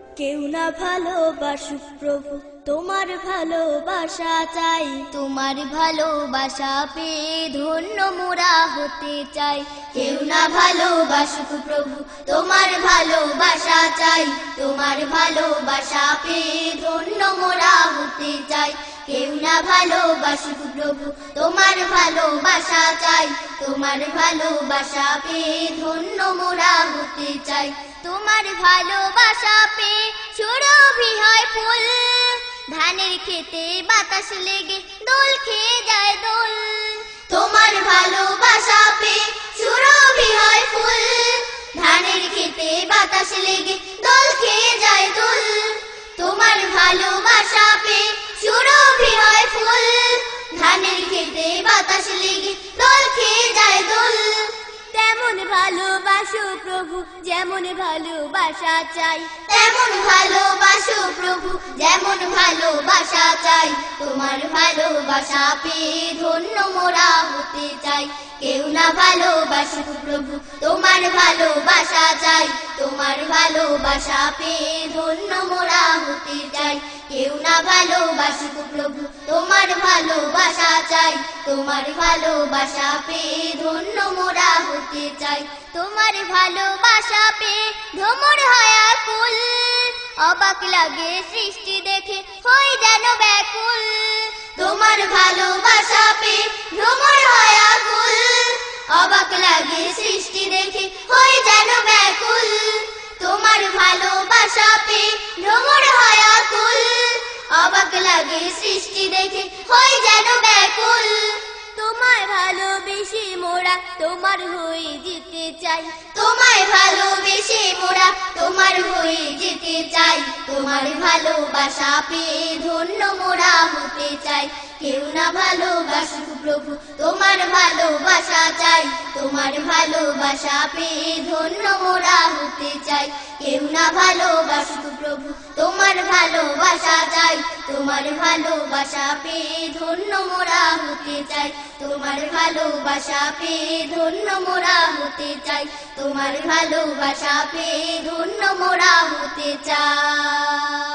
কেউ না ভালোবাসুক প্রভু, তোমার ভালোবাসা চাই। তোমার ভালোবাসা পেয়ে ধন্য মোরা হতে চাই। কেউ না ভালোবাসুক প্রভু, তোমার ভালোবাসা চাই। তোমার ভালোবাসা পেয়ে ধন্য মোরা হতে চাই। কেউ না ভালোবাসুক প্রভু, তোমার ভালোবাসা চাই, তোমার ভালোবাসা পেয়ে ধন্য মোরা হতে চাই। তোমার ভালোবাসা পেয়ে সুরভি হয় ফুল, ধানের খেতে বাতাস লেগে দোল খেয়ে যায় দোল। তোমার ভালোবাসা পেয়ে সুরভি হয় ফুল, ধানের খেতে বাতাস লেগে দোল খেয়ে যায় দোল। তোমার ভালোবাসা ভালোবাসো প্রভু, যেমন ভালোবাসা চাই। তেমন ভালোবাসো প্রভু, যেমন ভালোবাসা চাই। তোমার ভালোবাসা পেয়ে ধন্য মোরা হতে চাই। কেউ না ভালোবাসুক প্রভু, তোমার ভালোবাসা চাই। তোমার ভালোবাসা পেয়ে ধন্য মোরা হতে চাই। কেউ না ভালোবাসুক প্রভু, তোমার ভালোবাসা চাই তোমার ভালোবাসা পেয়ে ধন্য মোরা হতে চাই। তোমার ভালোবাসা পেয়ে ভ্রমর হয় আকুল অবাক লাগে সৃষ্টি দেখে, হয় যেন ব্যাকুল। তোমার ভালোবাসা পেয়ে ভ্রমর হয় আকুল অবাক লাগে সৃষ্টি দেখে, হয় যেন ব্যাকুল। তোমার ভালোবাসা পেয়ে ভ্রমর হয় আকুল অবাক লাগে সৃষ্টি দেখে, হয় ভালোবেসে মোরা তোমার হয়ে যেতে চাই। তোমায় ভালোবেসে মোরা তোমার হয়ে যেতে চাই। তোমার ভালোবাসা পেয়ে ধন্য মোরা হতে চাই। কেউ না ভালোবাসুক প্রভু, তোমার ভালোবাসা তোমার ভালোবাসা পেয়ে ধন্য মোরা হতে চাই। কেউ না ভালোবাসুক প্রভু, তোমার ভালোবাসা চাই। তোমার ভালোবাসা পেয়ে ধন্য মোরা হতে চাই। তোমার ভালোবাসা পেয়ে ধন্য মোরা হতে চাই। তোমার ভালোবাসা পেয়ে ধন্য মোরা হতে চাই।